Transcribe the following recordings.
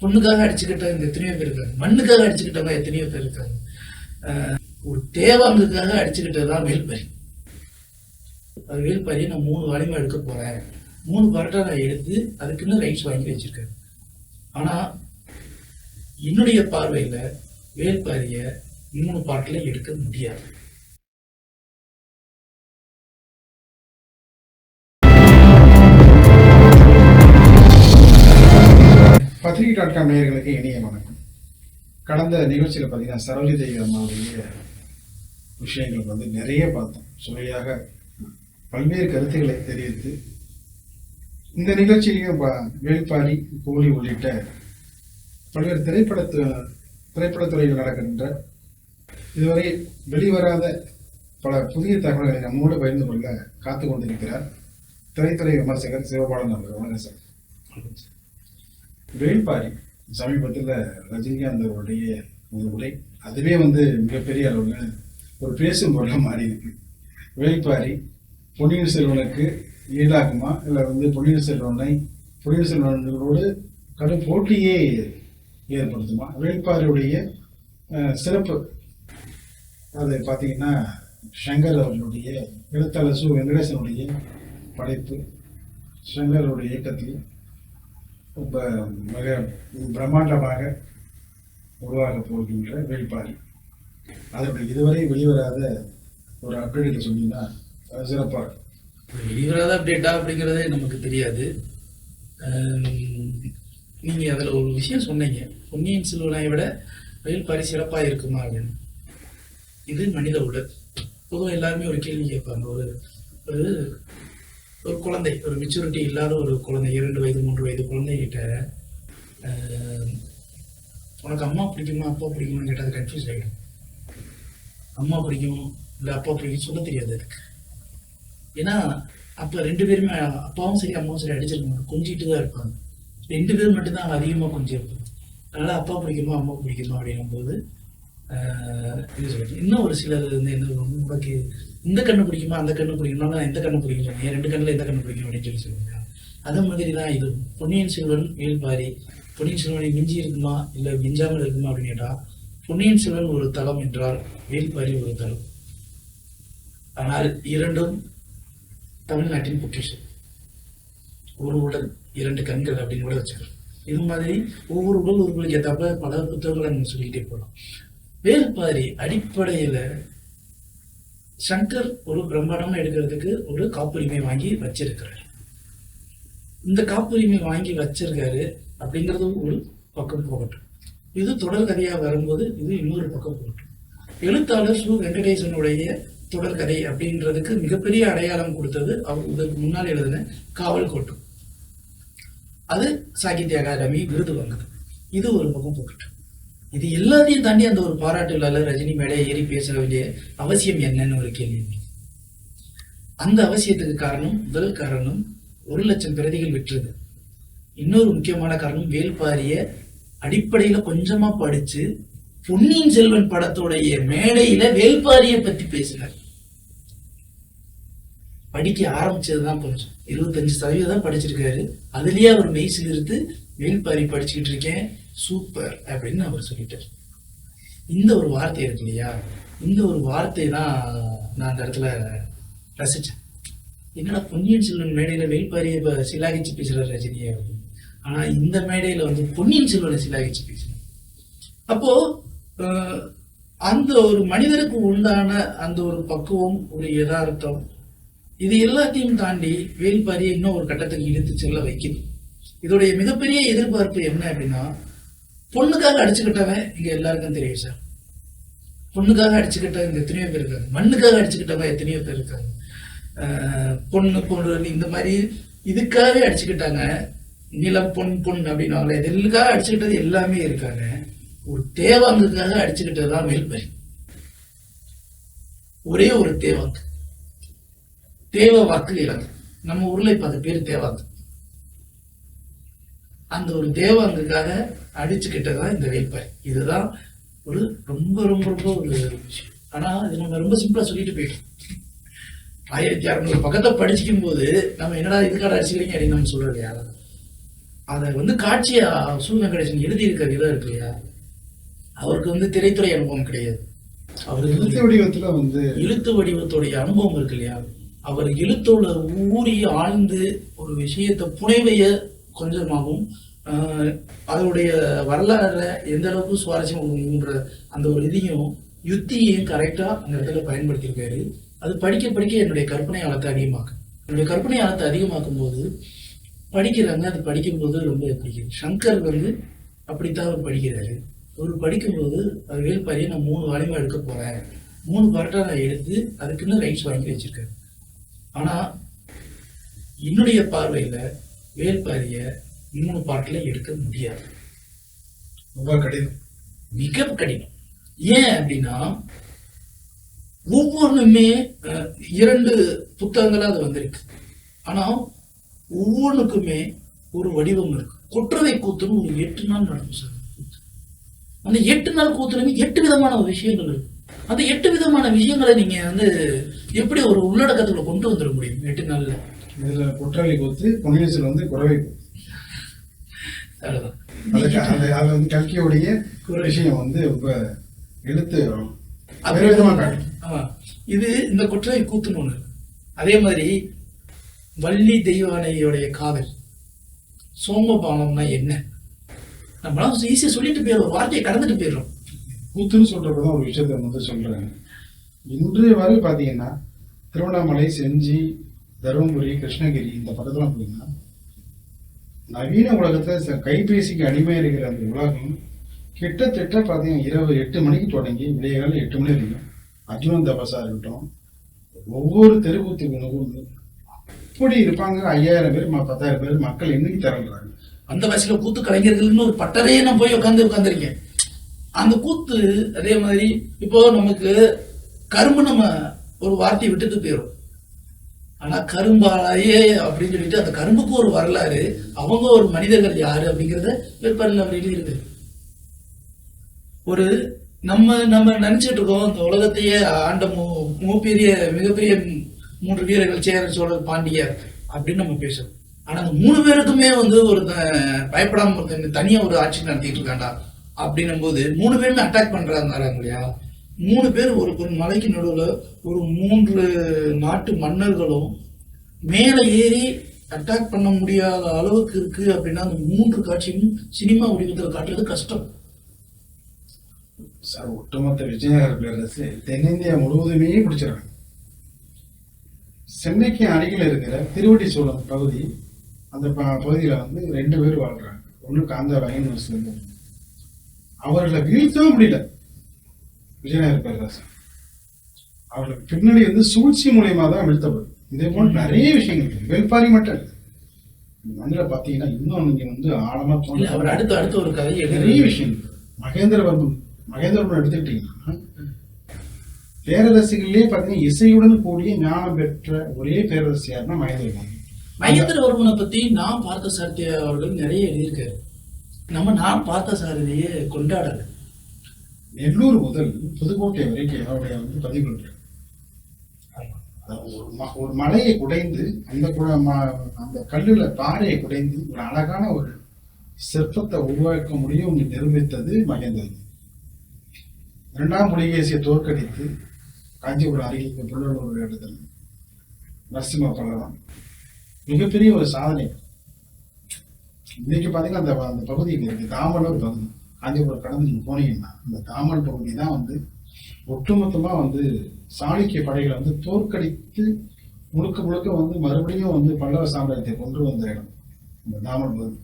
பொண்ணுக்காக அடிச்சுக்கிட்டவங்க எத்தனையோ பேர் இருக்காங்க. மண்ணுக்காக அடிச்சுக்கிட்டவங்க எத்தனையோ பேர் இருக்காங்க. ஆஹ் ஒரு தேவாங்குக்காக அடிச்சுக்கிட்டது தான் வேல்பாரி. அது வேல்பரி நான் மூணு வாலிமா எடுக்க போறேன். மூணு பாட்டை நான் எடுத்து அதுக்குன்னு ரைட்ஸ் வாங்கி வச்சிருக்கேன். ஆனா என்னுடைய பார்வையில வேல்பாரியை மூணு பாட்டில் எடுக்க முடியாது. பத்திரிகை டாட் காம் நேயர்களுக்கு இணைய வணக்கம். கடந்த நிகழ்ச்சியில் பார்த்தீங்கன்னா சரோஜி தேவி அம்மாவுடைய விஷயங்கள் வந்து நிறைய பார்த்தோம். சுவையாக பல்வேறு கருத்துக்களை தெரிவித்து இந்த நிகழ்ச்சியிலையும் ப- வேள்பாரி கோழி உள்ளிட்ட பல்வேறு திரைப்படத்து திரைப்படத்துறையில் நடக்கின்ற இதுவரை வெளிவராத பல புதிய தகவல்களை நம்மோடு பகிர்ந்து கொள்ள காத்து கொண்டிருக்கிறார் திரைத்துறை விமர்சகர் சிவபாலன் அவர்கள். வணக்கம் சார். வேள்பாரி சமீபத்தில் ரஜினிகாந்த் அவருடைய ஒரு உரை அதுவே வந்து மிகப்பெரிய அளவில் ஒரு பேசும் பொருளாக மாறி இருக்கு. வேள்பாரி பொன்னியின் செல்வனுக்கு ஈடாகுமா? இல்லை வந்து பொன்னியின் செல்வனை பொன்னியின் செல்வனோடு கடும் போட்டியே ஏற்படுத்துமா? வேள்பாரியுடைய சிறப்பு. அது பார்த்தீங்கன்னா ஷங்கர் அவர்களுடைய எழுத்தாளர் சு. வெங்கடேசனுடைய படைப்பு ஷங்கருடைய இயக்கத்தில் மிக பிரம்மாண்டமாக உருவாக போகின்ற வேள்பாரி. அதனுடைய இதுவரை வெளிவராத ஒரு அப்டேட் சொன்னீங்கன்னா சிறப்பாக வெளிவராத அப்டேட்டா அப்படிங்கிறதே நமக்கு தெரியாது. நீங்கள் அதில் ஒரு விஷயம் சொன்னீங்க. பொன்னியின் செல்வனை விட வேல்பாரி சிறப்பாக இருக்குமா அப்படின்னு. இது மனித உடல். பொதுவாக எல்லாருமே ஒரு கேள்வி கேட்பாங்க. ஒரு ஒரு ஒரு குழந்தை ஒரு மெச்சூரிட்டி இல்லாத ஒரு குழந்தை இரண்டு வயது மூன்று வயது குழந்தைகிட்ட உனக்கு அம்மா பிடிக்குமா அப்பா பிடிக்குமான்னு கேட்டால் அது கன்ஃபியூஸ் ஆகிடும் அம்மா பிடிக்கும் இல்லை அப்பா பிடிக்கும் சொல்ல தெரியாது அதுக்கு. ஏன்னா அப்போ ரெண்டு பேருமே அப்பாவும் சரி அம்மாவும் சரி அடிச்சிருக்காங்க கொஞ்சிட்டு தான் இருப்பாங்க. ரெண்டு பேர் மட்டும்தான் அதிகமா அதிகமாக கொஞ்சிருப்பாங்க அதனால் அப்பா பிடிக்குமா அம்மா பிடிக்குமா அப்படின்னும் போது இது சொல்லுது இன்னும் ஒரு சிலர் வந்து என்ன ரொம்ப உனக்கு இந்த கண்ணு பிடிக்குமா அந்த கண்ணு பிடிக்குமா நான் எந்த கண்ணு பிடிக்கும் என் ரெண்டு கண்ணில் எந்த கண்ணு பிடிக்கும் அப்படின்னு சொல்லி சொல்லுவாங்க அதே மாதிரி தான் இது பொன்னியின் செல்வன் மேல்பாரி பொன்னியின் செல்வனை மிஞ்சி இருக்குமா இல்லை மிஞ்சாமல் இருக்குமா அப்படின்னு கேட்டால் பொன்னியின் செல்வன் ஒரு தளம் என்றால் வேல்பாரி ஒரு தளம். ஆனால் இரண்டும் தமிழ்நாட்டின் பொக்கிஷம். ஒரு உடல் இரண்டு கண்கள் அப்படின்னு கூட வச்சுக்கிறோம் இது மாதிரி ஒவ்வொரு உடல் உறுப்புகளுக்கு ஏற்றாப்ப பல புத்தகங்களை நம்ம சொல்லிக்கிட்டே போகலாம். வேல்பாரி அடிப்படையில சங்கர் ஒரு பிரம்மாண்டமா எடுக்கிறதுக்கு ஒரு காப்புரிமை வாங்கி வச்சிருக்கிறார். இந்த காப்புரிமை வாங்கி வச்சிருக்காரு அப்படிங்கிறது ஒரு பக்கம் போகட்டும். இது தொடர்கதையாக வரும்போது இது இன்னொரு பக்கம் போகட்டும். எழுத்தாளர் சு. வெங்கடேசனுடைய தொடர்கதை அப்படின்றதுக்கு மிகப்பெரிய அடையாளம் கொடுத்தது அவர் இதற்கு முன்னால் எழுதின காவல் கோட்டம். அது சாகித்ய அகாதமி விருது வாங்குது இது ஒரு பக்கம் போகட்டும். இது எல்லாத்தையும் தாண்டி அந்த ஒரு பாராட்டு ரஜினி மேடை ஏறி பேச வேண்டிய அவசியம் என்னன்னு ஒரு கேள்வி. அந்த அவசியத்துக்கு காரணம் முதல் காரணம் ஒரு லட்சம் பிரதிகள் விட்டுருது இன்னொரு முக்கியமான காரணம் வேல்பாரிய அடிப்படையில கொஞ்சமா படிச்சு பொன்னியின் செல்வன் படத்துடைய மேடையில வேல்பாரிய பத்தி பேசினார். படிக்க ஆரம்பிச்சதுதான் கொஞ்சம். இருபத்தஞ்சு சதவீதம் படிச்சிருக்காரு. அதுலயே அவர் மெய் சிலிர்த்து வேல்பாரி படிச்சுக்கிட்டு இருக்கேன். சூப்பர் அப்படின்னு அவர் சொல்லிட்டார் இந்த ஒரு வார்த்தை இருக்கு இல்லையா? இந்த ஒரு வார்த்தை தான் நான் அந்த இடத்துல ரசித்தேன் என்னடா பொன்னியின் செல்வன் மேடையில் வேல்பாரியை இப்போ சிலாகிச்சு பேசுகிற ரஜினியே அப்படின்னு ஆனால் இந்த மேடையில் வந்து பொன்னியின் செல்வனை சிலாகிச்சு பேசுகிறேன் அப்போது அந்த ஒரு மனிதருக்கு உண்டான அந்த ஒரு பக்குவம் ஒரு யதார்த்தம் இது எல்லாத்தையும் தாண்டி வேல்பாரியை இன்னும் ஒரு கட்டத்துக்கு இழுத்து செல்ல வைக்குது. இதோடைய மிகப்பெரிய எதிர்பார்ப்பு என்ன அப்படின்னா பொண்ணுக்காக அடிச்சுக்கிட்டவன் இங்க எல்லாருக்கும் தெரியும் சார். பொண்ணுக்காக அடிச்சுக்கிட்டவங்க எத்தனையோ பேர் இருக்காங்க. மண்ணுக்காக அடிச்சுக்கிட்டவன் எத்தனையோ பேர் இருக்காங்க. ஆஹ் பொண்ணு பொண்ணு இந்த மாதிரி இதுக்காகவே அடிச்சுக்கிட்டாங்க. நிலம் பொன் பொன் அப்படின்னாங்களே இதுக்காக அடிச்சுக்கிட்டது எல்லாமே இருக்காங்க. ஒரு தேவாங்குக்காக அடிச்சுக்கிட்டது தான் ஒரே ஒரு தேவாங்கு. தேவ வாக்கு இலங்கு. நம்ம ஊர்ல இப்ப அது பேர் தேவாங்கு. அந்த ஒரு தேவாங்குக்காக அடிச்சுக்கிட்டதான் இந்த வேல்பாரி இதுதான் ஒரு ரொம்ப ரொம்ப ரொம்ப ஒரு விஷயம். ஆனா இது நம்ம ரொம்ப சிம்பிளா சொல்லிட்டு போயிட்டோம். ஆயிரத்தி அறுநூறு பக்கத்தை படிச்சுக்கும் போது நம்ம என்னடா இதுக்காக அடிச்சுக்கிறீங்க அப்படின்னு நம்ம சொல்றது யாரும் அதை வந்து காட்சியா சு வெங்கடேசன் எழுதியிருக்க விதம் இருக்கு இல்லையா? அவருக்கு வந்து திரைத்துறை அனுபவம் கிடையாது. அவருக்கு எழுத்து வடிவத்துல வந்து எழுத்து வடிவத்துடைய அனுபவம் இருக்கு இல்லையா? அவர் எழுத்தோட ஊறி ஆழ்ந்து ஒரு விஷயத்தை புனைவைய கொஞ்சமாகவும் அதனுடைய வரலாறுல எந்த அளவுக்கு சுவாரஸ்யம் உண்டுன்ற அந்த ஒரு இதையும் யுத்தியையும் கரெக்டா அந்த இடத்துல பயன்படுத்தியிருக்காரு? அது படிக்க படிக்க என்னுடைய கற்பனை ஆழத்தை அதிகமாக்கும். என்னுடைய கற்பனை ஆழத்தை அதிகமாக்கும் போது படிக்கிறாங்க அது படிக்கும்போது ரொம்ப பிடிக்கும் சங்கர் வந்து அப்படித்தான் அவர் படிக்கிறாரு. அவர் படிக்கும்போது அது வேல்பாரியை நான் மூணு வாலிமா எடுக்க போறேன். மூணு பார்ட்டாக நான் எடுத்து அதுக்குன்னு ரைட்ஸ் வாங்கி வச்சிருக்கேன் ஆனால் என்னுடைய பார்வையில் வேல்பாரிய இன்னொரு பாட்டுல எடுக்க முடியாது. ரொம்ப கடினம். மிக கடினம். ஏன் அப்படின்னா ஒவ்வொன்றுமே இரண்டு புத்தகங்களாக அது வந்திருக்கு. ஆனா ஒவ்வொன்றுக்குமே ஒரு வடிவம் இருக்கு. கொற்றவை கூத்துன்னு ஒரு எட்டு நாள் நடக்கும் சார் அந்த எட்டு நாள் கூத்துலமே எட்டு விதமான விஷயங்கள் இருக்கு. அந்த எட்டு விதமான விஷயங்களை நீங்க வந்து எப்படி ஒரு உள்ளடக்கத்துல கொண்டு வந்துட முடியும் எட்டு நாள்ல? இதுல குற்றவாளி கூத்து பொன்னியின் வந்து குறவை கூத்து அதுக்கு அந்த அதுல வந்து கல்கியோடைய விஷயம் வந்து ரொம்ப எழுத்து அது வேற விதமா காட்டும் ஆமா. இது இந்த குற்றவை கூத்துன்னு இருக்கு. அதே மாதிரி வள்ளி தெய்வானையோடைய காதல் சோமபானம்னா என்ன? நம்மளாம் ஈஸியா சொல்லிட்டு போயிடுறோம். வார்த்தையை கடந்துட்டு போயிடுறோம். கூத்துன்னு சொல்றப்பதான் ஒரு விஷயத்த வந்து சொல்றேன். இன்று வரை பாத்தீங்கன்னா திருவண்ணாமலை செஞ்சி தருமபுரி கிருஷ்ணகிரி இந்த பக்கத்துல போனீங்கன்னா நவீன உலகத்துல ச- கைபேசிக்கு அடிமை இருக்கிற அந்த உலகம் கிட்டத்தட்ட பார்த்தீங்கன்னா இரவு எட்டு மணிக்கு தொடங்கி விடிய காலம் எட்டு மணி வரைக்கும் அர்ஜுனன் தபசா இருக்கட்டும் ஒவ்வொரு தெருக்கூத்து உணவும் அப்படி இருப்பாங்க. ஐயாயிரம் பேர் பத்தாயிரம் பேர் மக்கள் இன்னைக்கு திறந்துறாங்க அந்த வயசுல கூத்து கலைஞர்கள்னு ஒரு பட்டறையே நான் போய் உட்காந்து உட்காந்துருக்கேன் அந்த கூத்து அதே மாதிரி இப்போ நமக்கு கரும்பு நம்ம ஒரு வார்த்தையை விட்டுட்டு போயிடும் ஆனா கரும்பாலாயே அப்படின்னு சொல்லிட்டு அந்த கரும்புக்கு ஒரு வரலாறு அவங்க ஒரு மனிதர்கள் யாரு அப்படிங்கிறத வேட்பாளர் அவர் எழுதியிருக்கு ஒரு நம்ம நம்ம நினைச்சிட்டு இருக்கோம் இந்த உலகத்தையே ஆண்ட மு மூப்பெரிய மிகப்பெரிய மூன்று வீரர்கள் சேர சோழர் பாண்டியர் அப்படின்னு நம்ம பேசுறோம். ஆனா அந்த மூணு பேருக்குமே வந்து ஒரு பயப்படாம ஒருத்தன் தனியா ஒரு ஆட்சி நடத்திட்டு இருக்காண்டா அப்படின்னும் போது மூணு பேருமே அட்டாக் பண்றாங்க இல்லையா மூணு பேர் ஒரு ஒரு மலைக்கு நடுவுல ஒரு மூன்று நாட்டு மன்னர்களும் மேலே ஏறி அட்டாக் பண்ண முடியாத அளவுக்கு இருக்கு அப்படின்னா அந்த மூன்று காட்சியும் சினிமா வடிவத்தில் காட்டுறது கஷ்டம். சார் ஒட்டுமொத்த விஜயநகர பேரரசு தென்னிந்தியா முழுவதுமே பிடிச்சிடறாங்க சென்னைக்கு அருகில் இருக்கிற திருவடி சோழம் பகுதி அந்த ப- பகுதியில வந்து ரெண்டு பேர் வாழ்றாங்க. ஒண்ணு காந்தாராயன் ஒரு சேர்ந்து அவர்களை வீழ்த்தவும் முடியல. விஜயநகர பேரரசு. அவர்களுக்கு பின்னாடி வந்து சூழ்ச்சி மூலியமா தான் வீழ்த்தப்படும் இதே போல நிறைய விஷயங்கள் இருக்கு. வேல்பாரி மட்டும் மண்ணில் பார்த்தீங்கன்னா இன்னும் நீங்க வந்து ஆழமா இல்ல அவர் அடுத்து அடுத்து ஒரு கதை நிறைய விஷயம் மகேந்திரவர்மன் மகேந்திரவர்மன் எடுத்துக்கிட்டீங்கன்னா பேரரசுகளிலே பார்த்தீங்கன்னா இசையுடன் கூடிய ஞானம் பெற்ற ஒரே பேரரசு யாருன்னா மகேந்திரவர்மன் மகேந்திரவர்மனை பத்தி நான் பார்த்த சாரதிய அவர்கள் நிறைய எழுதியிருக்காரு. நம்ம நான் பார்த்த சாரதியை கொண்டாடல. நெல்லூர் முதல் புதுக்கோட்டை வரைக்கும் அவருடைய வந்து பதிவு அதாவது ஒரு ம- ஒரு மலையை குடைந்து அந்த அந்த கல்லுல பாறையை குடைந்து ஒரு அழகான ஒரு சிற்பத்தை உருவாக்க முடியும் நிரூபித்தது மகேந்திரன். இரண்டாம் புலிகேசியை தோற்கடித்து காஞ்சிபுரம் அருகில் இருக்க புள்ளலூர் இடத்தில் நரசிம்ம பல்லவன். மிகப்பெரிய ஒரு சாதனை. இன்னைக்கு பாத்தீங்கன்னா அந்த அந்த பகுதி இருக்கு பகுதி. காஞ்சிபுரம் கடந்து நீங்க போனீங்கன்னா அந்த தாமன் பகுதி தான் வந்து ஒட்டுமொத்தமா வந்து சாளுக்கிய படைகளை வந்து தோற்கடித்து முழுக்க முழுக்க வந்து மறுபடியும் வந்து பல்லவ சாம்ராஜ்யத்தை கொண்டு வந்த இடம். இந்த தாமன் பகுதி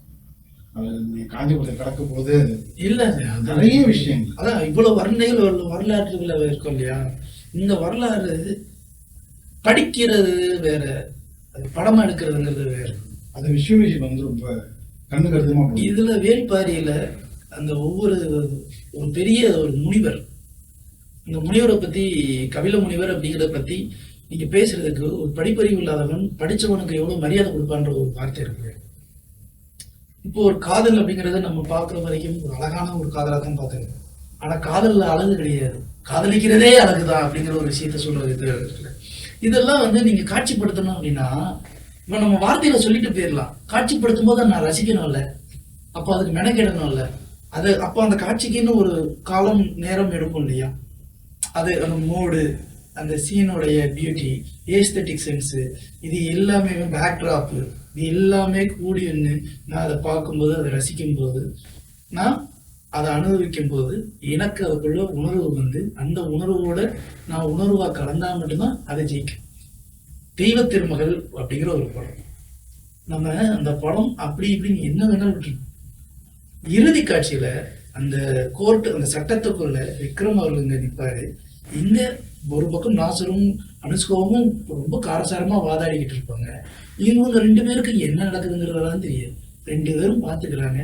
காஞ்சிபுரத்தை கடக்கும் போது இல்ல நிறைய விஷயங்கள். அதான் இவ்வளவு வர்ணைகள் வரலாற்றுகளை இருக்கும் இல்லையா? இந்த வரலாறு படிக்கிறது வேற அது படமா எடுக்கிறதுங்கிறது வேற. அது விஷுவலேஷன் வந்து ரொம்ப கண்ணு கருத்துமா. இதுல வேல்பாரியில அந்த ஒவ்வொரு ஒரு பெரிய ஒரு முனிவர் இந்த முனிவரை பத்தி கபில முனிவர் அப்படிங்கிறத பத்தி நீங்க பேசுறதுக்கு ஒரு படிப்பறிவு இல்லாதவன் படிச்சவனுக்கு எவ்வளவு மரியாதை கொடுப்பான்ற ஒரு வார்த்தை இருக்கு. இப்போ ஒரு காதல் அப்படிங்கிறத நம்ம பார்க்குற வரைக்கும் ஒரு அழகான ஒரு காதலாக தான் பார்த்துருக்கோம் ஆனா காதலில் அழகு கிடையாது. காதலிக்கிறதே அழகுதான் அப்படிங்கிற ஒரு விஷயத்த சொல்றது இது. இருக்குல்ல. இதெல்லாம் வந்து நீங்க காட்சிப்படுத்தணும் அப்படின்னா இப்போ நம்ம வார்த்தையில சொல்லிட்டு போயிடலாம். காட்சிப்படுத்தும் போது நான் ரசிக்கணும்ல. அப்போ அதுக்கு மெனக்கிடணும்ல. அது அப்போ அந்த காட்சிக்குன்னு ஒரு காலம் நேரம் எடுக்கும் இல்லையா? அது அந்த மோடு அந்த சீனுடைய பியூட்டி ஏஸ்தட்டிக் சென்ஸு இது எல்லாமே பேக்ட்ராப்பு இது எல்லாமே கூடி ஒன்று நான் அதை பார்க்கும்போது அதை ரசிக்கும்போது நான் அதை அனுபவிக்கும் போது எனக்கு அதுக்குள்ள உணர்வு வந்து அந்த உணர்வோட நான் உணர்வா கலந்தா மட்டும்தான் அதை ஜெயிக்கும். தெய்வ திருமகள் அப்படிங்கிற ஒரு படம். நம்ம அந்த படம் அப்படி இப்படின்னு என்ன வேணாலும் இறுதி காட்சியில அந்த கோர்ட் அந்த சட்டத்துக்குள்ள விக்ரம் அவர்கள் இங்க நிற்பாரு இங்க ஒரு பக்கம் நாசரும் அனுஷ்காவும் ரொம்ப காரசாரமா வாதாடிக்கிட்டு இருப்பாங்க. இவங்க ரெண்டு பேருக்கும் என்ன நடக்குதுங்கிறதெல்லாம் தெரியாது. ரெண்டு பேரும் பாத்துக்கிறாங்க.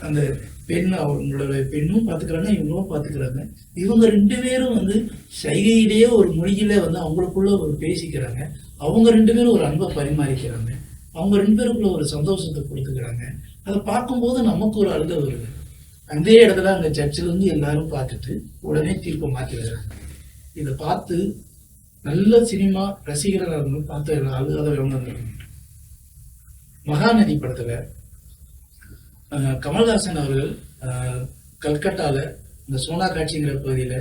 அந்த பெண் அவங்களோட பெண்ணும் பாத்துக்கிறாங்க இவங்களும் பாத்துக்கிறாங்க. இவங்க ரெண்டு பேரும் வந்து சைகையிலேயே ஒரு மொழியில வந்து அவங்களுக்குள்ள ஒரு பேசிக்கிறாங்க. அவங்க ரெண்டு பேரும் ஒரு அன்பை பரிமாறிக்கிறாங்க. அவங்க ரெண்டு பேருக்குள்ள ஒரு சந்தோஷத்தை கொடுத்துக்கிறாங்க. அதை பார்க்கும்போது நமக்கு ஒரு அழுத வருது. அந்த இடத்துல அந்த சர்ச்சில் இருந்து எல்லாரும் பார்த்துட்டு உடனே தீர்ப்பை மாத்திடுறாங்க இதை பார்த்து நல்ல சினிமா ரசிகர்கள் இருந்து பார்த்து அழுகாத விளம்பரம் மகாநதி படத்தில் கமல்ஹாசன் அவர்கள் கல்கட்டாவில் இந்த சோனா காட்சிங்கிற பகுதியில்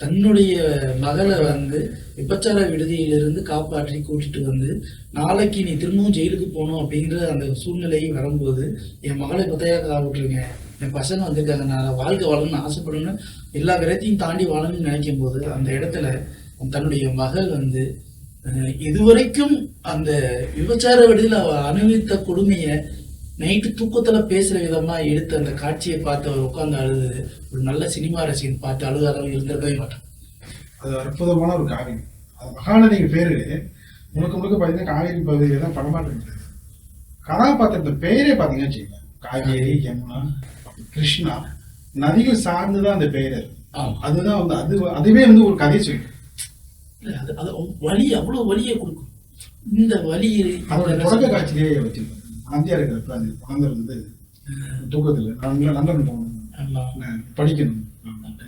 தன்னுடைய மகளை வந்து விபச்சார விடுதியிலிருந்து காப்பாற்றி கூட்டிட்டு வந்து நாளைக்கு நீ திரும்பவும் ஜெயிலுக்கு போகணும் அப்படிங்கிற அந்த சூழ்நிலை வரும்போது என் மகளை பத்தையா காப்பிட்டுருங்க என் பசங்க வந்திருக்காங்க. நான் வாழ்க்கை வாழணும்னு ஆசைப்படணும்னு எல்லா விரத்தையும் தாண்டி வாழணும்னு நினைக்கும் போது அந்த இடத்துல தன்னுடைய மகள் வந்து இதுவரைக்கும் அந்த விபச்சார விடுதியில் அனுபவித்த கொடுமையை நைட்டு தூக்கத்துல பேசுற விதமா எடுத்து அந்த காட்சியை பார்த்து அவர் உட்கார்ந்து அழுது. ஒரு நல்ல சினிமா ரசிகன் பார்த்து அழுகாதவன் இருந்திருக்கவே மாட்டான் அது அற்புதமான ஒரு காவியம் அது மகாநதிக்கு பேரு முழுக்க முழுக்க பார்த்தீங்கன்னா காவேரி பகுதியில் தான் இருக்குது கதாபாத்திரத்தை பேரே பார்த்தீங்கன்னா வச்சுக்கோங்க. காவேரி யமுனா கிருஷ்ணா நதிகள் சார்ந்து தான் அந்த பேர் அதுதான் வந்து அது அதுவே வந்து ஒரு கதை சொல்லி இல்ல, அது அது வலி அவ்வளவு வலியை கொடுக்கும். இந்த வலி அதோட தொடக்க காட்சியிலேயே வச்சிருக்கோம் ஆந்தியா இருக்கிறப்ப அந்த குழந்தை வந்து தூக்கத்தில் நான் லண்டன் போகணும் படிக்கணும்.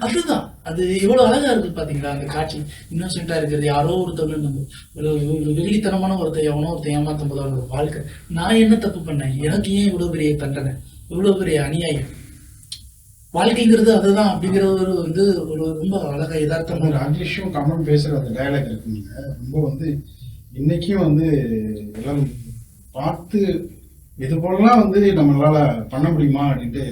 அதுதான். அது எவ்வளவு அழகா இருக்கு பாத்தீங்களா? அந்த காட்சி. இன்னோசென்டா இருக்கிறது. யாரோ ஒருத்தவங்க நம்ம ஒரு ஒரு வெகுளித்தனமான ஒருத்தன் எவனோ ஒருத்தன் ஏமாத்தும் போது அவனோட வாழ்க்கை. நான் என்ன தப்பு பண்ணேன்? எனக்கு ஏன் இவ்வளவு பெரிய தண்டனை? இவ்வளவு பெரிய அநியாயம்? வாழ்க்கைங்கிறது அதுதான் அப்படிங்கிற ஒரு வந்து ஒரு ரொம்ப அழகா யதார்த்தமா ராஜேஷும் கமலும் பேசுற அந்த டயலாக் இருக்குங்க. ரொம்ப வந்து இன்னைக்கும் வந்து எல்லாரும் பார்த்து இது போலலாம் வந்து நம்மளால பண்ண முடியுமா அப்படின்ட்டு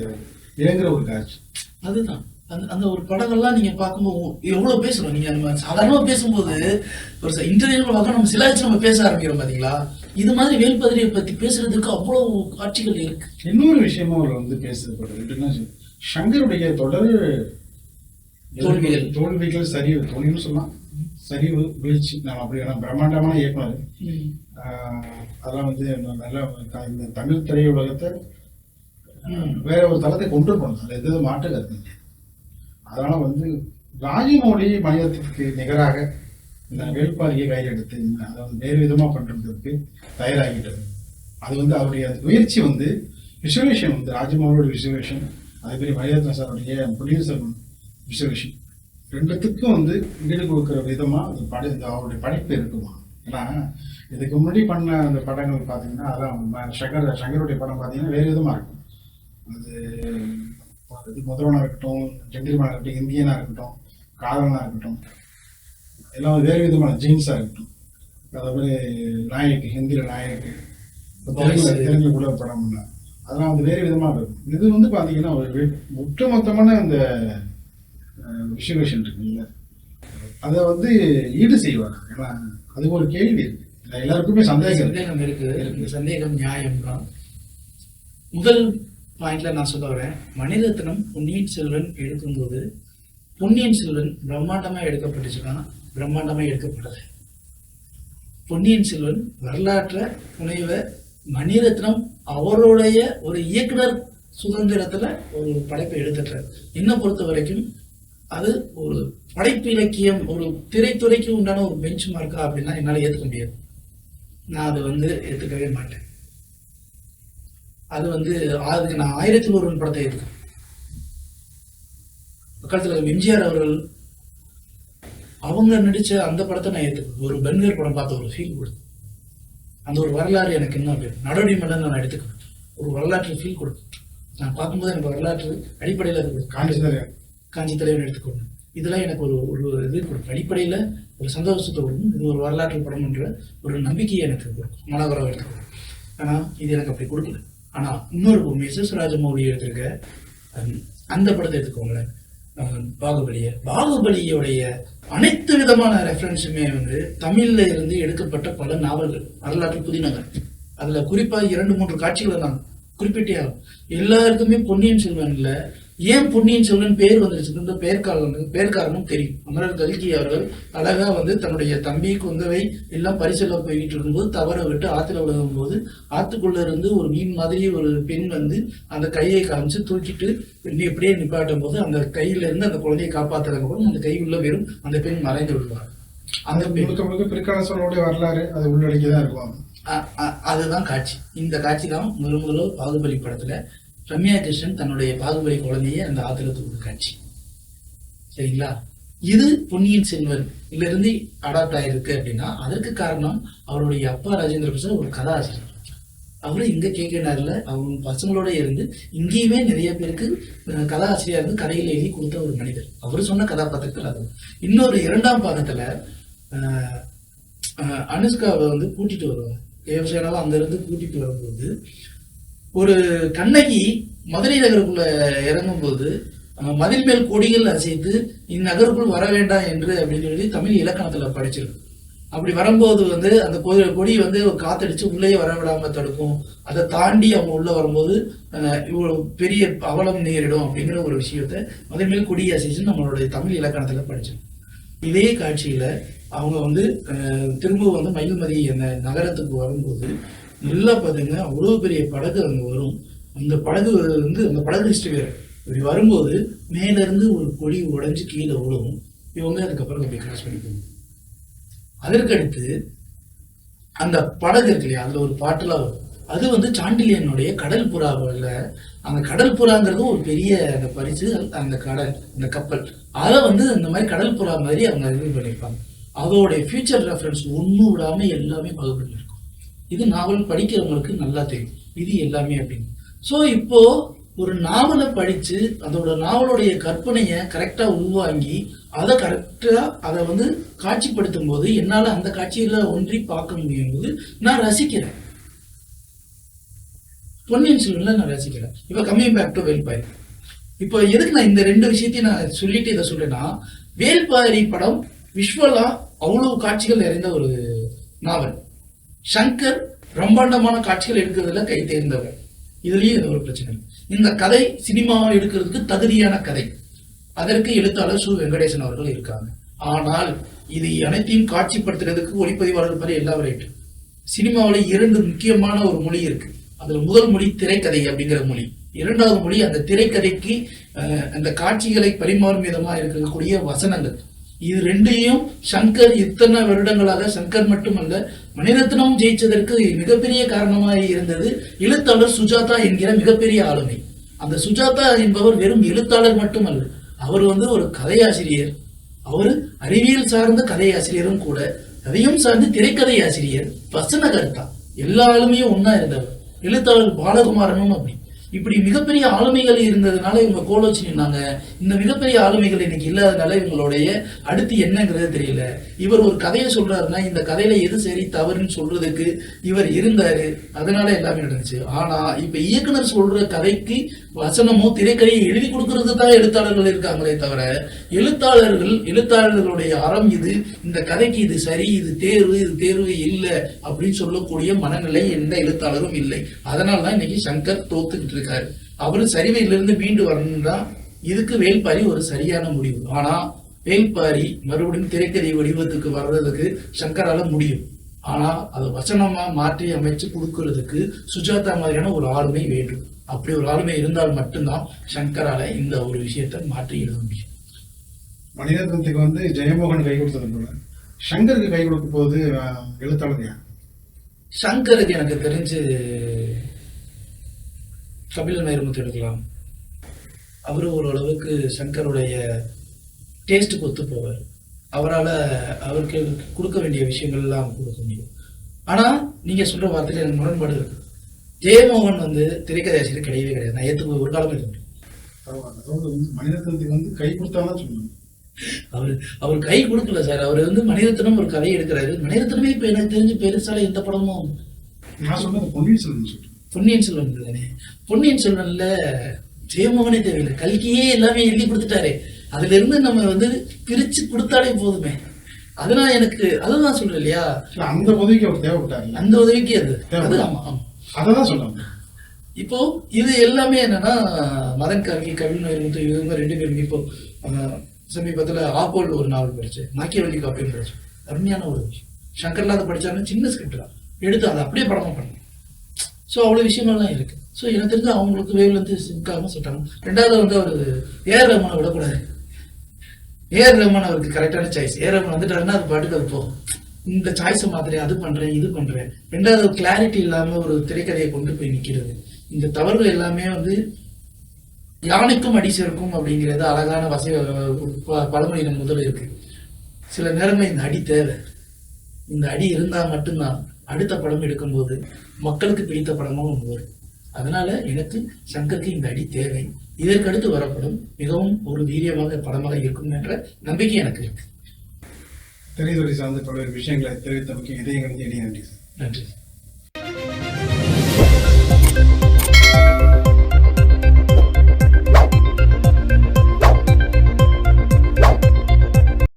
இறங்குற ஒரு காட்சி. அதுதான். அந்த அந்த ஒரு படங்கள்லாம் நீங்க பார்க்கும்போது எவ்வளவு பேசுறோம் நீங்க? நம்ம சாதாரணமா பேசும்போது ஒரு இன்டர்வியூல பார்க்க நம்ம சிலாச்சு நம்ம பேச ஆரம்பிக்கிறோம் பாத்தீங்களா? இது மாதிரி வேல்பதிரியை பத்தி பேசுறதுக்கு அவ்வளவு காட்சிகள் இருக்கு. இன்னொரு விஷயமும் அவர் வந்து எப்படின்னா சங்கருடைய தொடர் தோல்விகள். தோல்விகள் சரிவு தோல்வின்னு சொல்லலாம். சரிவு வீழ்ச்சி. நம்ம அப்படி பிரம்மாண்டமான இயக்குனர். அதெல்லாம் வந்து நல்ல இந்த தமிழ் திரையுலகத்தை வேற ஒரு தளத்தை கொண்டு போகணும். அது எது மாற்று கருத்து அதனால வந்து ராஜமௌழி மனிதத்துக்கு நிகராக இந்த வேட்பாளியை கையெடுத்து எடுத்து அதாவது வேறு விதமாக பண்ணுறதுக்கு தயாராகிட்டது. அது வந்து அவருடைய முயற்சி வந்து விசுவேஷன் வந்து ராஜமௌழியோட விசுவேஷன் அதே மாதிரி மணிரத்ன சாருடைய பொன்னியின் விசுவேஷன். ரெண்டுத்துக்கும் வந்து ஈடு கொடுக்குற விதமாக அந்த படை அவருடைய படைப்பு இருக்குமா? ஏன்னா இதுக்கு முன்னாடி பண்ண அந்த படங்கள் பார்த்தீங்கன்னா அதான் சங்கர் சங்கருடைய படம் பார்த்தீங்கன்னா வேறு விதமா இருக்கும். அது அது முதல்வனா இருக்கட்டும் ஜென்டில்மேனா இருக்கட்டும் இந்தியனா இருக்கட்டும் காதலனா இருக்கட்டும் எல்லாம் வேறு விதமான ஜீன்ஸா இருக்கட்டும். அதே மாதிரி நாயக்கு ஹிந்தியில நாயக்கு தெலுங்குல. தெலுங்கு கூட படம் பண்ண அதெல்லாம் வந்து வேறு விதமா இருக்கும். இது வந்து பாத்தீங்கன்னா ஒரு ஒட்டுமொத்தமான அந்த விஷுவேஷன் இருக்குல்ல. அதை வந்து ஈடு செய்வாங்க. ஏன்னா அது ஒரு கேள்வி இருக்கு. இதுல எல்லாருக்குமே சந்தேகம் சந்தேகம் இருக்கு. இந்த சந்தேகம். நியாயம்தான் முதல் பாயிண்ட்ல நான் சொல்ல வரேன். மணிரத்னம் பொன்னியின் செல்வன் எடுக்கும்போது பொன்னியின் செல்வன் பிரம்மாண்டமா எடுக்கப்பட்டுச்சுன்னா பிரம்மாண்டமா எடுக்கப்படலை பொன்னியின் செல்வன் வரலாற்றை புனைவ மணிரத்னம் அவருடைய ஒரு இயக்குனர் சுதந்திரத்துல ஒரு படைப்பை எடுத்துட்டார். என்னை பொறுத்த வரைக்கும் அது ஒரு படைப்பு இலக்கியம் ஒரு திரைத்துறைக்கு உண்டான ஒரு பெஞ்ச் மார்க்கா அப்படின்னா என்னால ஏத்துக்க முடியாது. நான் அதை வந்து எடுத்துக்கவே மாட்டேன். அது வந்து அதுக்கு நான் ஆயிரத்தி ஒருவன் படத்தை எடுத்தேன். பக்கத்தில் எம்ஜிஆர் அவர்கள் அவங்க நடித்த அந்த படத்தை நான் எடுத்து ஒரு பெண்கர் படம் பார்த்த ஒரு ஃபீல் கொடுத்து அந்த ஒரு வரலாறு எனக்கு இன்னும் அப்படி நடவடி மன்னன் நான் எடுத்துக்கணும் ஒரு வரலாற்று ஃபீல் கொடுக்கும் நான் பார்க்கும்போது எனக்கு வரலாற்று அடிப்படையில் அது காஞ்சி தலைவர் காஞ்சி தலைவன் எடுத்துக்கொண்டேன். இதெல்லாம் எனக்கு ஒரு ஒரு இது ஒரு அடிப்படையில் ஒரு சந்தோஷத்தை கொடுக்கும். இது ஒரு வரலாற்று படம் என்ற ஒரு நம்பிக்கையை எனக்கு கொடுக்கும். மனோகரம் எடுத்துக்கணும் ஆனால் இது எனக்கு அப்படி கொடுக்கல. ஆனால் இன்னொரு மிஸ்எஸ் ராஜமௌலி எடுத்திருக்க அந்த படத்தை எடுத்துக்கோங்களேன். பாகுபலியை. பாகுபலியோடைய அனைத்து விதமான ரெஃபரன்ஸுமே வந்து தமிழ்ல இருந்து எடுக்கப்பட்ட பல நாவல்கள். வரலாற்று புதினங்கள். அதுல குறிப்பாக இரண்டு மூன்று காட்சிகளை நான் குறிப்பிட்டே ஆகும். எல்லாருக்குமே பொன்னியின் செல்வன்ல ஏன் பொன்னியின் செல்வன் பேர் வந்துருச்சு? பெயர் காரணம் பெயர் காரணம் தெரியும். அமரர் கல்கி அவர்கள் அழகா வந்து தன்னுடைய தம்பி குந்தவை எல்லாம் பரிசல்ல போய்கிட்டு இருக்கும்போது தவற விட்டு ஆத்துல விழுகும் போது ஆத்துக்குள்ள இருந்து ஒரு மீன் மாதிரி ஒரு பெண் வந்து அந்த கையை காமிச்சு தூக்கிட்டு இப்படியே நிப்பாட்டும் போது அந்த கையில இருந்து அந்த குழந்தையை காப்பாத்துறதுக்கு அப்புறம் அந்த கை உள்ள வெறும் அந்த பெண் மறைந்து விடுவார் அந்த முழுக்க முழுக்க பிற்கால சோழனுடைய வரலாறு அது உள்ளடக்கி தான் இருக்கும் அதுதான் காட்சி. இந்த காட்சி தான் முதல் முதல்ல பாகுபலி படத்துல ரம்யா கிருஷ்ணன் தன்னுடைய பாகுபலி குழந்தையை அந்த ஆத்துல தூக்கு காட்சி. சரிங்களா? இது பொன்னியின் செல்வன் இருந்து அடாப்ட் ஆயிருக்கு அப்படின்னா அதற்கு காரணம் அவருடைய அப்பா ராஜேந்திர பிரசாத் ஒரு கதாசிரியர். அவரு இங்க கேட்கிறாருல அவங்க பசங்களோட இருந்து இங்கேயுமே நிறைய பேருக்கு கதாசிரியர் இருந்து கதையில் எழுதி கொடுத்த ஒரு மனிதர். அவரு சொன்ன கதாபாத்திரத்தில் அது. இன்னொரு இரண்டாம் பாகத்துல அஹ், அஹ், அனுஷ்காவை வந்து கூட்டிட்டு வருவாங்க தேவசேனாவை அங்க இருந்து கூட்டிட்டு வரும்போது ஒரு கண்ணகி மதுரை நகருக்குள்ள இறங்கும்போது மதில் மேல் கொடிகள் அசைத்து இந்நகருக்குள் வர வேண்டாம் என்று அப்படின்னு சொல்லி தமிழ் இலக்கணத்துல படிச்சிருக்கு. அப்படி வரும்போது வந்து அந்த கொடி கொடி வந்து காத்தடிச்சு உள்ளே வர விடாம தடுக்கும். அதை தாண்டி அவங்க உள்ள வரும்போது இவ்வளோ இவ்வளவு பெரிய அவலம் நேரிடும் அப்படிங்கிற ஒரு விஷயத்த மதில் மேல் கொடி அசைச்சு நம்மளுடைய தமிழ் இலக்கணத்துல படிச்சிருக்கோம் இதே காட்சியில அவங்க வந்து திரும்ப வந்து மயில்மதி அந்த நகரத்துக்கு வரும்போது நல்லா பார்த்தீங்கன்னா அவ்வளோ பெரிய படகு அங்கே வரும். அந்த படகு வந்து அந்த படகு ஹிஸ்டரி வேற இப்படி வரும்போது மேலேருந்து ஒரு கொடி உடைஞ்சு கீழே விழுவும் இவங்க அதுக்கப்புறம் அப்படி கிராஸ் பண்ணி அதற்கடுத்து அந்த படகு இருக்கு இல்லையா அதில் ஒரு பாட்டெல்லாம் வரும். அது வந்து சாண்டிலியனுடைய கடல் புறாவில் அந்த கடல் புறாங்கிறது ஒரு பெரிய அந்த பரிசு அந்த கடல் அந்த கப்பல். அதை வந்து இந்த மாதிரி கடல் புறா மாதிரி அவங்க இது பண்ணியிருப்பாங்க. அதோடைய ஃபியூச்சர் ரெஃபரன்ஸ் ஒன்றும் விடாமல் எல்லாமே பகுப்பிட்டு இது நாவல் படிக்கிறவங்களுக்கு நல்லா தெரியும். இது எல்லாமே அப்படின்னு. ஸோ இப்போ ஒரு நாவலை படித்து அதோட நாவலுடைய கற்பனையை கரெக்டாக உள்வாங்கி அதை கரெக்டாக அதை வந்து காட்சிப்படுத்தும் போது என்னால் அந்த காட்சியில் ஒன்றி பார்க்க முடியும் போது நான் ரசிக்கிறேன். பொன்னியின் செல்வனில் நான் ரசிக்கிறேன். இப்போ கம்மிங் பேக் டு வேல்பாரி இப்போ எதுக்கு நான் இந்த ரெண்டு விஷயத்தையும் நான் சொல்லிட்டு இதை சொல்றேன்னா வேல்பாரி படம் விஷுவலாக அவ்வளோ காட்சிகள் நிறைந்த ஒரு நாவல். சங்கர் பிரம்மாண்டமான காட்சிகள் எடுக்கிறதுல கை தேர்ந்தவர். இதுலயும் இது ஒரு பிரச்சனை. இந்த கதை சினிமா எடுக்கிறதுக்கு தகுதியான கதை. அதற்கு எழுத்தாளர் சு. வெங்கடேசன் அவர்கள் இருக்காங்க. ஆனால் இது அனைத்தையும் காட்சிப்படுத்துறதுக்கு ஒளிப்பதிவாளர் மாதிரி எல்லாம் ரைட்டு சினிமாவில் இரண்டு முக்கியமான ஒரு மொழி இருக்கு. அதில் முதல் மொழி திரைக்கதை அப்படிங்கிற மொழி. இரண்டாவது மொழி அந்த திரைக்கதைக்கு அந்த காட்சிகளை பரிமாறும் விதமா இருக்கக்கூடிய வசனங்கள். இது ரெண்டையும் சங்கர் இத்தனை வருடங்களாக சங்கர் மட்டுமல்ல மணிரத்னம் ஜெயிச்சதற்கு மிகப்பெரிய காரணமாக இருந்தது எழுத்தாளர் சுஜாதா என்கிற மிகப்பெரிய ஆளுமை. அந்த சுஜாதா என்பவர் வெறும் எழுத்தாளர் மட்டுமல்ல அவர் வந்து ஒரு கதையாசிரியர். அவர் அறிவியல் சார்ந்த கதையாசிரியரும் கூட அதையும் சார்ந்து திரைக்கதை ஆசிரியர் வசனகர்த்தா எல்லா ஆளுமையும் இருந்தவர். எழுத்தாளர் பாலகுமாரனும் அப்படி. இப்படி மிகப்பெரிய ஆளுமைகள் இருந்ததுனால இவங்க கோலோச்சினாங்க இந்த மிகப்பெரிய ஆளுமைகள் இன்னைக்கு இல்லாதனால இவங்களுடைய அடுத்து என்னங்கிறது தெரியல. இவர் ஒரு கதையை சொல்றாருன்னா இந்த கதையில எது சரி தவறுன்னு சொல்றதுக்கு இவர் இருந்தாரு. அதனால எல்லாமே நடந்துச்சு. ஆனா இப்ப இயக்குனர் சொல்ற கதைக்கு வசனமும் திரைக்கதையை எழுதி கொடுக்கறது தான் எழுத்தாளர்கள் இருக்காங்களே தவிர எழுத்தாளர்கள் எழுத்தாளர்களுடைய அறம் இது இந்த கதைக்கு இது சரி இது தேர்வு இது தேர்வு இல்லை அப்படின்னு சொல்லக்கூடிய மனநிலை எந்த எழுத்தாளரும் இல்லை. அதனால தான் இன்னைக்கு சங்கர் தோத்துக்கிட்டு இருக்காரு. அவரு சரிவையிலிருந்து மீண்டு வரணும்னா இதுக்கு வேல்பாரி ஒரு சரியான முடிவு. ஆனா வேல்பாரி மறுபடியும் திரைக்கதை வடிவத்துக்கு வர்றதுக்கு சங்கரால முடியும். ஆனா அதை வசனமா மாற்றி அமைச்சு கொடுக்கறதுக்கு சுஜாதா மாதிரியான ஒரு ஆளுமை வேண்டும். அப்படி ஒரு ஆளுமை இருந்தால் மட்டும்தான் சங்கரால இந்த ஒரு விஷயத்தை மாற்றி எழுத முடியும். மணிரத்னத்துக்கு வந்து ஜெயமோகன் கை கொடுத்தது போல சங்கருக்கு கை கொடுக்கும் போது எழுத்தாளர் சங்கருக்கு எனக்கு தெரிஞ்சு கபில் வைரமுத்து எடுக்கலாம். அவரு ஓரளவுக்கு சங்கருடைய டேஸ்ட்டுக்கு ஒத்து போவார். அவரால் அவருக்கு கொடுக்க வேண்டிய விஷயங்கள்லாம் கொடுக்க முடியும். ஆனா நீங்க சொல்ற வார்த்தையில எனக்கு முரண்பாடு இருக்கு. ஜெயமோகன் வந்து திரைக்கதை ஆசிரியர் கிடையவே கிடையாது. நான் ஏத்துக்க ஒரு காலம் பரவாயில்ல. அதாவது வந்து மனிதத்துவத்துக்கு வந்து கை கொடுத்தாதான் சொல்லணும் அவர் அவர் கை கொடுக்கல சார். அவர் வந்து மணிரத்னம் ஒரு கதை எடுக்கிறாரு. மணிரத்னமே இப்ப எனக்கு தெரிஞ்சு பெருசால எந்த படமும் நான் சொன்னது பொன்னியின் செல்வன் பொன்னியின் செல்வன் தானே? பொன்னியின் செல்வன்ல ஜெயமோகனே தேவையில்லை. கல்கியே எல்லாமே எழுதி கொடுத்துட்டாரு. அதுல இருந்து நம்ம வந்து பிரிச்சு கொடுத்தாலே போதுமே. அதனால எனக்கு அதுதான் சொல்றேன் இல்லையா? இல்ல அந்த உதவிக்கு அவர் தேவைப்பட்டாருல்ல அந்த உதவிக்கு அது. அது ஆமா ஆமா. அதை தான் சொல்லுவாங்க இப்போ இது எல்லாமே என்னன்னா மதன் கார்கி கவின் முத்து இவங்க ரெண்டு பேரும் இப்போ சமீபத்தில் ஆப்போல் ஒரு நாவல் படிச்சேன் மாக்கியவல்லி காப்பின்னு படிச்சேன் அருமையான ஒரு விஷயம். சங்கர்லாத அதை சின்ன ஸ்கிரிப்ட் தான். எடுத்து அதை அப்படியே படமாக பண்ணேன் ஸோ அவ்வளோ விஷயங்கள்லாம் இருக்கு. ஸோ எனக்கு தெரிஞ்சு அவங்களுக்கு வேவ்லேருந்து சிங்காகவும் சொல்லிட்டாங்க ரெண்டாவது வந்து அவர் ஏஆர் ரஹ்மானை விடக்கூடாது. ஏஆர் ரஹ்மான் அவருக்கு கரெக்டான சாய்ஸ் ஏஆர் ரஹ்மான் வந்துட்டாருன்னா அது பாட்டுக்கு அது போகும். இந்த சாய்ஸ் மாத்திரை அது பண்றேன் இது பண்றேன். ரெண்டாவது கிளாரிட்டி இல்லாம ஒரு திரைக்கதையை கொண்டு போய் நிக்கிறது. இந்த தவறுகள் எல்லாமே வந்து யானைக்கும் அடி சேர்க்கும் அப்படிங்கிறது அழகான வசை ப- பழமொழியில முதல்ல இருக்கு. சில நேரங்கள் இந்த அடி தேவை. இந்த அடி இருந்தா மட்டும்தான் அடுத்த படம் எடுக்கும்போது மக்களுக்கு பிடித்த படமும் ஒன்று வரும். அதனால எனக்கு சங்கருக்கு இந்த அடி தேவை. இதற்கடுத்து வரப்படும் மிகவும் ஒரு வீரியமாக படமாக இருக்கும் என்ற நம்பிக்கை எனக்கு இருக்கு. திரைத்துறை சார்ந்த பல்வேறு விஷயங்களை தெரிவித்தமைக்கு இதயங்களுக்கு இடையே நன்றி சார். நன்றி